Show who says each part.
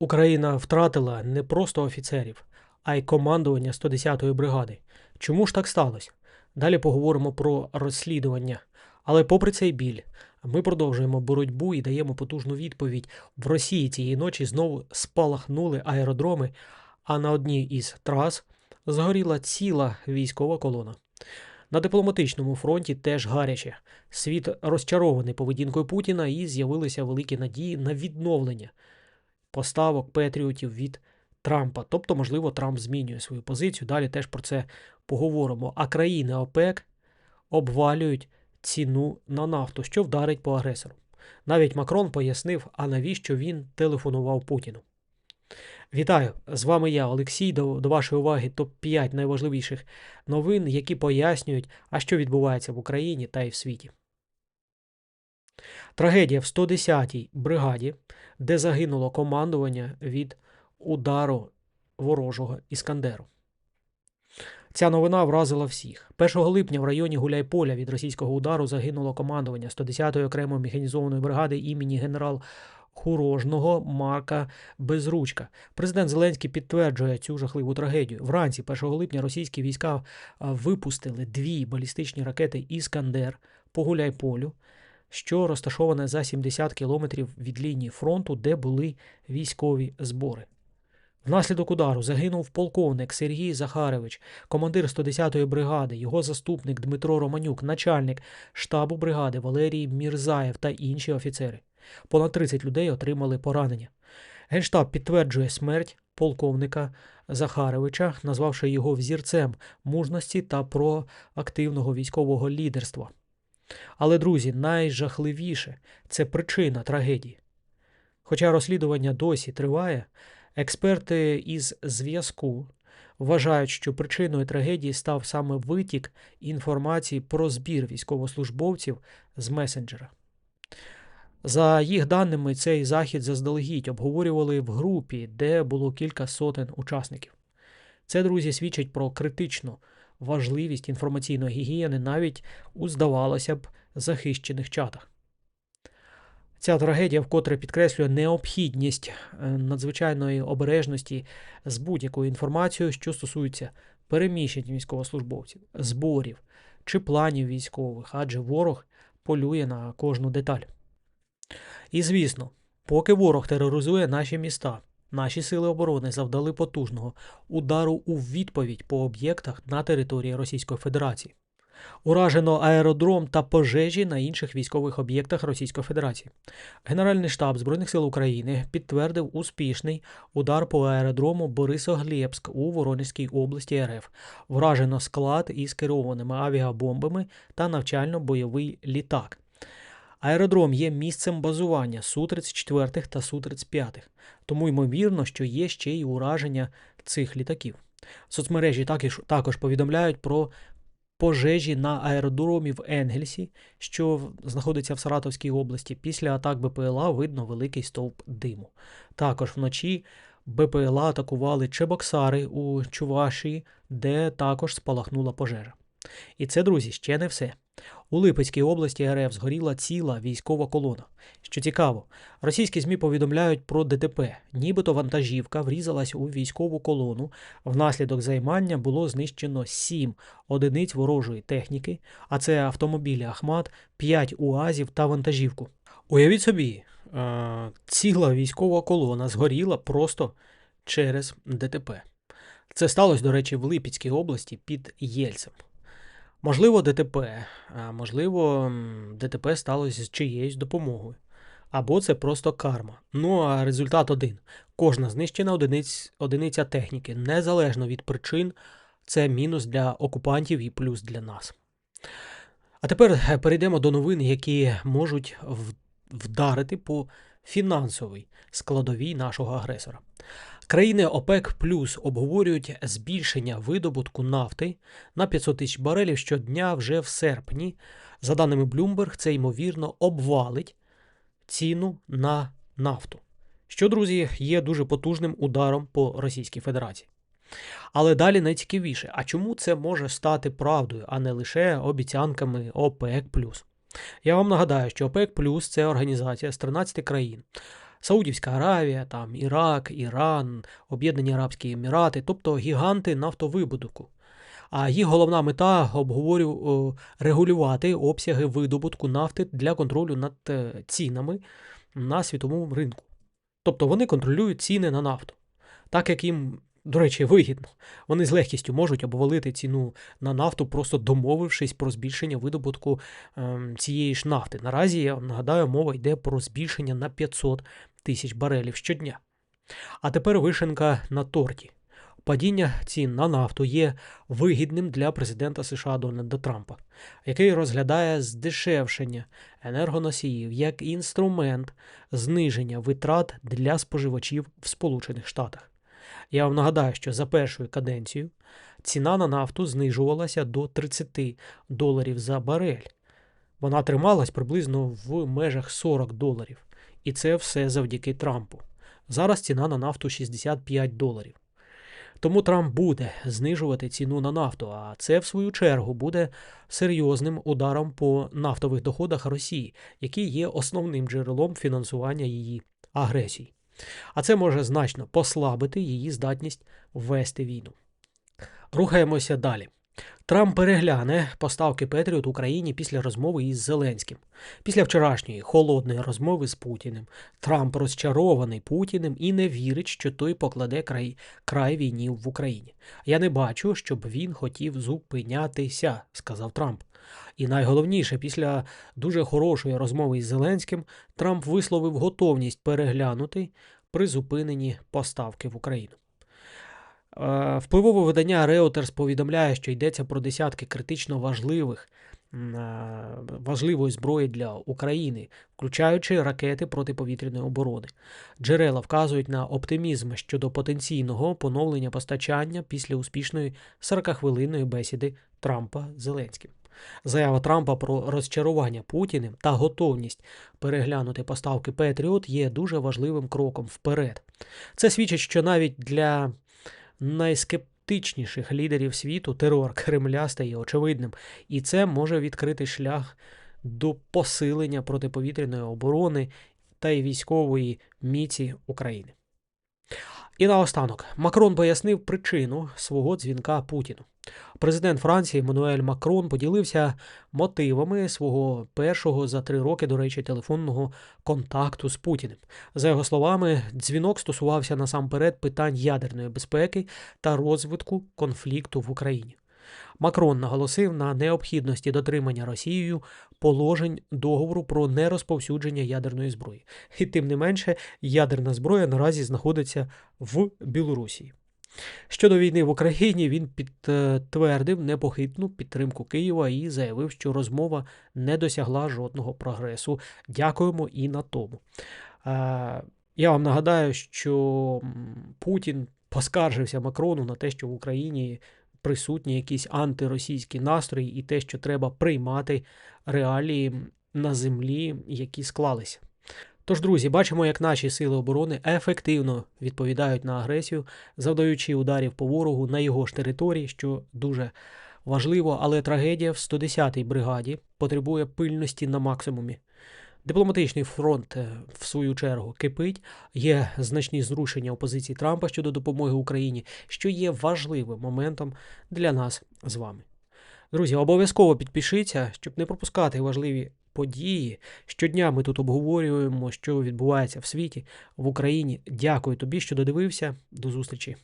Speaker 1: Україна втратила не просто офіцерів, а й командування 110-ї бригади. Чому ж так сталося? Далі поговоримо про розслідування. Але попри цей біль, ми продовжуємо боротьбу і даємо потужну відповідь. В Росії цієї ночі знову спалахнули аеродроми, а на одній із трас згоріла ціла військова колона. На дипломатичному фронті теж гаряче. Світ розчарований поведінкою Путіна і з'явилися великі надії на відновлення поставок Петріотів від Трампа. Тобто, можливо, Трамп змінює свою позицію. Далі теж про це поговоримо. А країни ОПЕК обвалюють ціну на нафту, що вдарить по агресору. Навіть Макрон пояснив, а навіщо він телефонував Путіну. Вітаю! З вами я, Олексій. До, до вашої уваги топ-5 найважливіших новин, які пояснюють, а що відбувається в Україні та й в світі. Трагедія в 110-й бригаді, де загинуло командування від удару ворожого Іскандеру. Ця новина вразила всіх. 1 липня в районі Гуляйполя від російського удару загинуло командування 110-ї окремої механізованої бригади імені генерал Хурожного Марка Безручка. Президент Зеленський підтверджує цю жахливу трагедію. Вранці 1 липня російські війська випустили дві балістичні ракети Іскандер по Гуляйполю, що розташоване за 70 кілометрів від лінії фронту, де були військові збори. Внаслідок удару загинув полковник Сергій Захаревич, командир 110-ї бригади, його заступник Дмитро Романюк, начальник штабу бригади Валерій Мірзаєв та інші офіцери. Понад 30 людей отримали поранення. Генштаб підтверджує смерть полковника Захаревича, назвавши його взірцем мужності та проактивного військового лідерства. Але, друзі, найжахливіше це причина трагедії. Хоча розслідування досі триває, експерти із зв'язку вважають, що причиною трагедії став саме витік інформації про збір військовослужбовців з месенджера. За їх даними, цей захід заздалегідь обговорювали в групі, де було кілька сотень учасників. Це, друзі, свідчить про критичну важливість інформаційної гігієни навіть у, здавалося б, захищених чатах. Ця трагедія вкотре підкреслює необхідність е, надзвичайної обережності з будь-якою інформацією, що стосується переміщень військовослужбовців, зборів чи планів військових, адже ворог полює на кожну деталь. І звісно, поки ворог тероризує наші міста, наші сили оборони завдали потужного удару у відповідь по об'єктах на території Російської Федерації. Уражено аеродром та пожежі на інших військових об'єктах Російської Федерації. Генеральний штаб Збройних сил України підтвердив успішний удар по аеродрому Борисоглєбськ у Воронезькій області РФ. Вражено склад із керованими авіабомбами та навчально-бойовий літак. Аеродром є місцем базування Су-34 та Су-35, тому ймовірно, що є ще й ураження цих літаків. Соцмережі також, також повідомляють про пожежі на аеродромі в Енгельсі, що знаходиться в Саратовській області. Після атак БПЛА видно великий стовп диму. Також вночі БПЛА атакували Чебоксари у Чувашії, де також спалахнула пожежа. І це, друзі, ще не все. У Липецькій області РФ згоріла ціла військова колона. Що цікаво, російські ЗМІ повідомляють про ДТП, нібито вантажівка врізалась у військову колону. Внаслідок займання було знищено сім одиниць ворожої техніки, а це автомобілі Ахмат, 5 УАЗів та вантажівку. Уявіть собі, ціла військова колона згоріла просто через ДТП. Це сталося, до речі, в Липецькій області під Єльцем. Можливо, ДТП, можливо, ДТП сталося з чиєюсь допомогою. Або це просто карма. Ну а результат один: кожна знищена одиниць, одиниця техніки, незалежно від причин, це мінус для окупантів і плюс для нас. А тепер е, перейдемо до новин, які можуть вдарити по фінансовій складовій нашого агресора. Країни ОПЕК Плюс обговорюють збільшення видобутку нафти на 500 тисяч барелів щодня вже в серпні. За даними Bloomberg, це ймовірно обвалить ціну на нафту, що, друзі, є дуже потужним ударом по Російській Федерації. Але далі найцікавіше, а чому це може стати правдою, а не лише обіцянками ОПЕК. Я вам нагадаю, що ОПЕК Плюс це організація з 13 країн Саудівська Аравія, там Ірак, Іран, Об'єднані Арабські Емірати, тобто гіганти нафтовибудку. А їх головна мета обговорю регулювати обсяги видобутку нафти для контролю над е, цінами на світовому ринку. Тобто вони контролюють ціни на нафту, так як їм, до речі, вигідно. Вони з легкістю можуть обвалити ціну на нафту, просто домовившись про збільшення видобутку ем, цієї ж нафти. Наразі я нагадаю, мова йде про збільшення на 500 тисяч барелів щодня. А тепер вишенка на торті. Падіння цін на нафту є вигідним для президента США Дональда Трампа, який розглядає здешевшення енергоносіїв як інструмент зниження витрат для споживачів в Сполучених Штатах. Я вам нагадаю, що за першою каденцією ціна на нафту знижувалася до 30 доларів за барель. Вона трималась приблизно в межах 40 доларів. І це все завдяки Трампу. Зараз ціна на нафту 65 доларів. Тому Трамп буде знижувати ціну на нафту, а це, в свою чергу, буде серйозним ударом по нафтових доходах Росії, які є основним джерелом фінансування її агресії. А це може значно послабити її здатність ввести війну. Рухаємося далі. Трамп перегляне поставки Петріот Україні після розмови із Зеленським. Після вчорашньої холодної розмови з Путіним Трамп розчарований Путіним і не вірить, що той покладе край, край війні в Україні. Я не бачу, щоб він хотів зупинятися, сказав Трамп. І найголовніше, після дуже хорошої розмови із Зеленським, Трамп висловив готовність переглянути призупинені поставки в Україну. Е, Впливове видання Reuters повідомляє, що йдеться про десятки критично важливих важливої зброї для України, включаючи ракети протиповітряної оборони. Джерела вказують на оптимізм щодо потенційного поновлення постачання після успішної 40-хвилинної бесіди Трампа з Зеленським. Заява Трампа про розчарування Путіним та готовність переглянути поставки Петріот є дуже важливим кроком вперед. Це свідчить, що навіть для найскептичніших лідерів світу терор Кремля стає очевидним, і це може відкрити шлях до посилення протиповітряної оборони та й військової міці України. І наостанок Макрон пояснив причину свого дзвінка Путіну. Президент Франції Мануель Макрон поділився мотивами свого першого за три роки, до речі, телефонного контакту з Путіним. За його словами, дзвінок стосувався насамперед питань ядерної безпеки та розвитку конфлікту в Україні. Макрон наголосив на необхідності дотримання Росією положень договору про нерозповсюдження ядерної зброї. І тим не менше, ядерна зброя наразі знаходиться в Білорусі. Щодо війни в Україні, він підтвердив непохитну підтримку Києва і заявив, що розмова не досягла жодного прогресу. Дякуємо і на тому. Е, Я вам нагадаю, що Путін поскаржився Макрону на те, що в Україні присутні якісь антиросійські настрої, і те, що треба приймати реалії на землі, які склалися. Тож, друзі, бачимо, як наші сили оборони ефективно відповідають на агресію, завдаючи ударів по ворогу на його ж території, що дуже важливо, але трагедія в 110-й бригаді потребує пильності на максимумі. Дипломатичний фронт, е, в свою чергу, кипить. Є значні зрушення у позиції Трампа щодо допомоги Україні, що є важливим моментом для нас з вами. Друзі, обов'язково підпишіться, щоб не пропускати важливі події. Щодня ми тут обговорюємо, що відбувається в світі, в Україні. Дякую тобі, що додивився. До зустрічі.